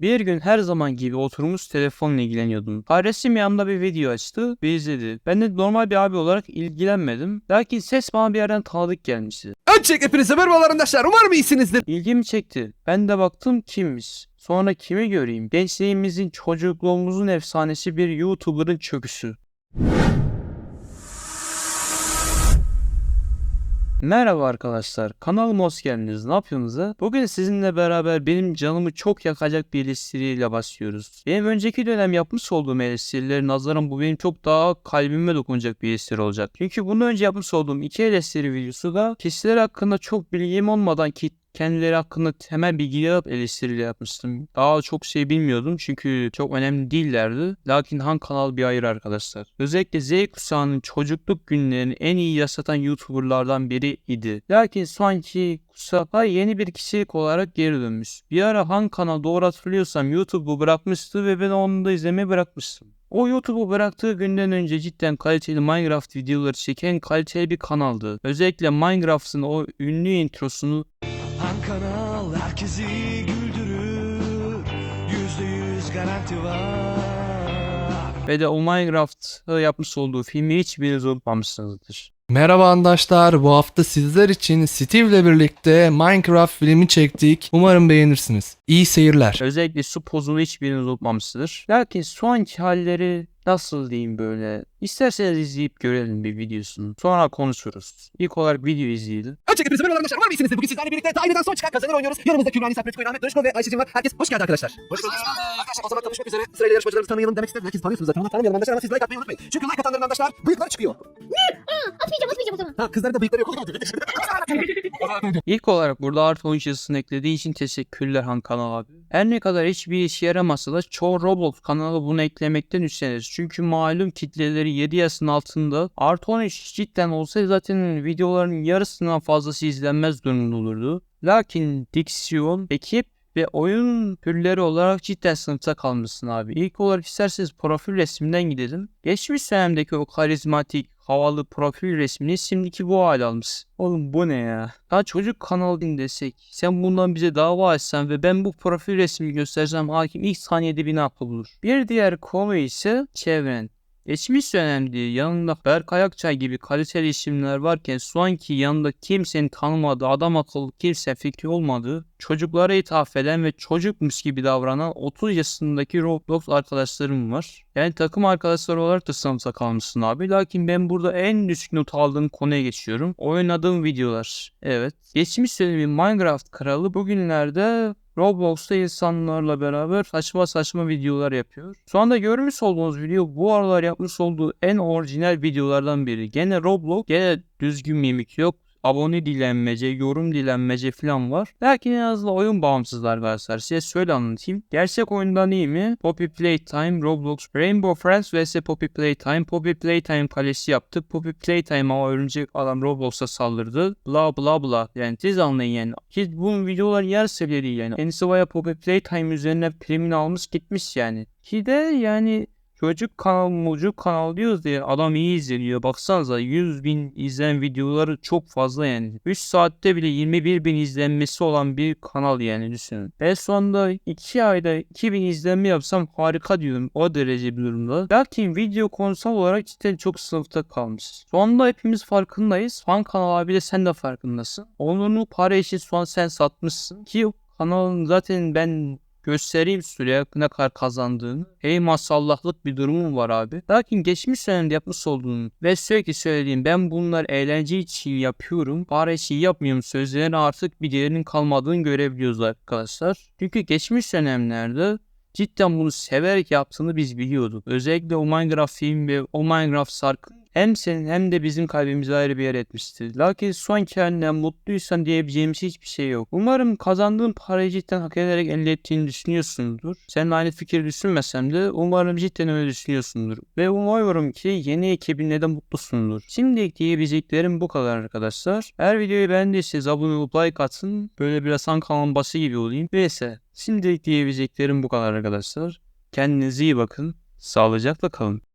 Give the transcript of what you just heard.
Bir gün her zaman gibi oturmuş telefonla ilgileniyordum. Kardeşim yanımda bir video açtı ve izledi. Ben de normal bir abi olarak ilgilenmedim. Lakin ses bana bir yerden tanıdık gelmişti. Öncelikle hepinize merhabalar arkadaşlar. Umarım iyisinizdir. İlgimi çekti. Ben de baktım kimmiş. Sonra kimi göreyim? Gençliğimizin, çocukluğumuzun efsanesi bir YouTuber'ın çöküşü. Merhaba arkadaşlar, kanalıma hoş geldiniz. Ne yapıyorsunuz? Bugün sizinle beraber benim canımı çok yakacak bir eleştiriyle başlıyoruz. Benim önceki dönem yapmış olduğum eleştirileri nazaran bu benim çok daha kalbime dokunacak bir eleştiri olacak. Çünkü bundan önce yapmış olduğum iki eleştiri videosu da kişiler hakkında çok bilgim olmadan ki kendileri hakkında temel bilgiler alıp eleştiriyle yapmıştım. Daha çok şey bilmiyordum çünkü çok önemli değillerdi. Lakin Han kanal bir ayrı arkadaşlar. Özellikle Z kuşağının çocukluk günlerini en iyi yaşatan YouTuberlardan biri idi. Lakin şu anki kuşakta yeni bir kişilik olarak geri dönmüş. Bir ara Han kanal doğru hatırlıyorsam YouTube'u bırakmıştı ve ben onu da izlemeyi bırakmıştım. O YouTube'u bıraktığı günden önce cidden kaliteli Minecraft videoları çeken kaliteli bir kanaldı. Özellikle Minecraft'ın o ünlü introsunu kanal herkesi güldürür Yüzde yüz garanti var ve de o Minecraft'ta yapmış olduğu filmi hiçbiriniz unutmamışsınızdır. Merhaba arkadaşlar. Bu hafta sizler için Steve ile birlikte Minecraft filmi çektik. Umarım beğenirsiniz. İyi seyirler. Özellikle su pozunu hiçbiriniz unutmamışsınızdır. Lakin şu anki halleri nasıl diyeyim böyle. İsterseniz izleyip görelim bir videosunu. Sonra konuşuruz. İlk olarak video izleyelim. Öncelikle hepinize merhaba arkadaşlar. Umarım iyisinizdir. Bugün sizlerle birlikte Taylı'dan son çıkan kazanır oynuyoruz. Yanımızda Kübra Nisa Pratik Oyun Ahmet Dönüşko ve Ayşe'cim var. Herkes hoş geldi arkadaşlar. Hoş bulduk. Arkadaşlar o zaman tanışmak üzere. Sırayla yarışmacılarımızı tanıyalım demek istedim. Herkes tanıyorsunuz zaten. Onlar tanımayalım arkadaşlar ama siz like atmayı unutmayın. Çünkü like atanların arkadaşlar bıyıkları çıkıyor. Atmayacağım atmayacağım o zaman. Ha kızların da bıyıkları yok. İlk olarak burada artı oyun yazısını eklediği için teşekkürler Han Kanal abi. Her ne kadar hiçbir işe yaramasa da çoğu Roblox kanalı bunu eklemekten üstlenir. Çünkü malum kitleleri 7 yaşın altında. Artı 13 cidden olsa zaten videoların yarısından fazlası izlenmez durumda olurdu. Lakin diksiyon, ekip ve oyun türleri olarak cidden sınıfta kalmışsın abi. İlk olarak isterseniz profil resminden gidelim. Geçmiş dönemdeki o karizmatik, havalı profil resmini şimdiki bu hale almış. Oğlum bu ne ya? Ya çocuk kanalı din desek. Sen bundan bize dava etsen ve ben bu profil resmini göstersem hakim ilk saniyede bir ne yapabilir? Bir diğer konu ise çevren. Geçmiş dönemde yanında Berkay Akçay gibi kaliteli isimler varken şu anki yanında kimsenin tanımadığı, adam akıllı kimse fikri olmadığı, çocuklara hitap eden ve çocukmuş gibi davranan 30 yaşındaki Roblox arkadaşlarım var. Yani takım arkadaşları olarak da sınıfta kalmışsın abi. Lakin ben burada en düşük not aldığım konuya geçiyorum. Oynadığım videolar. Evet. Geçmiş dönemin Minecraft kralı bugünlerde Roblox'ta insanlarla beraber saçma saçma videolar yapıyor. Şu anda görmüş olduğunuz video bu aralar yapmış olduğu en orijinal videolardan biri. Gene Roblox, gene düzgün mimik yok. Abone dilenmece, yorum dilenmece falan var. Lakin en azından oyun bağımsızlar arkadaşlar. Size şöyle anlatayım. Gerçek oyundan iyi mi? Poppy Playtime, Roblox, Rainbow Friends vs Poppy Playtime. Poppy Playtime kalesi yaptık. Poppy Playtime ama örümcek adam Roblox'a saldırdı. Bla bla bla. Yani siz anlayın yani. Ki bu videolar yer değil yani. Kendisi baya Poppy Playtime üzerine primini almış gitmiş yani. Ki de yani Çocuk kanal mucuk kanal diyoruz diye adam iyi izleniyor. Baksanıza 100 bin izlen videoları çok fazla yani. 3 saatte bile 21 bin izlenmesi olan bir kanal yani düşünün. Ben sonunda 2 ayda 2000 izlenme yapsam harika diyorum. O derece bir durumda. Lakin video konsol olarak cidden çok sınıfta kalmış. Sonunda hepimiz farkındayız. Fan kanal abi de sen de farkındasın. Onunu para için an sen satmışsın. Ki kanalın zaten ben göstereyim süre ne kadar kazandığını. Hey masallahlık bir durumum var abi. Lakin geçmiş dönemde yapmış olduğum ve sürekli söylediğim ben bunlar eğlence için yapıyorum. Para için yapmıyorum sözlerin artık bir değerinin kalmadığını görebiliyoruz arkadaşlar. Çünkü geçmiş dönemlerde cidden bunu severek yaptığını biz biliyorduk. Özellikle o Minecraft film ve o Minecraft sarkı hem senin hem de bizim kalbimize ayrı bir yer etmişti. Lakin şu anki halinden mutluysan diyebileceğimiz hiçbir şey yok. Umarım kazandığın parayı cidden hak ederek elde ettiğini düşünüyorsundur. Seninle aynı fikir düşünmesem de umarım cidden öyle düşünüyorsundur. Ve umuyorum ki yeni ekibinle de mutlusundur. Şimdi diyebileceklerim bu kadar arkadaşlar. Eğer videoyu beğendiyseniz abone olup like atın. Böyle biraz han kanalın bası gibi olayım. Neyse. Şimdilik diyebileceklerim bu kadar arkadaşlar. Kendinize iyi bakın. Sağlıcakla kalın.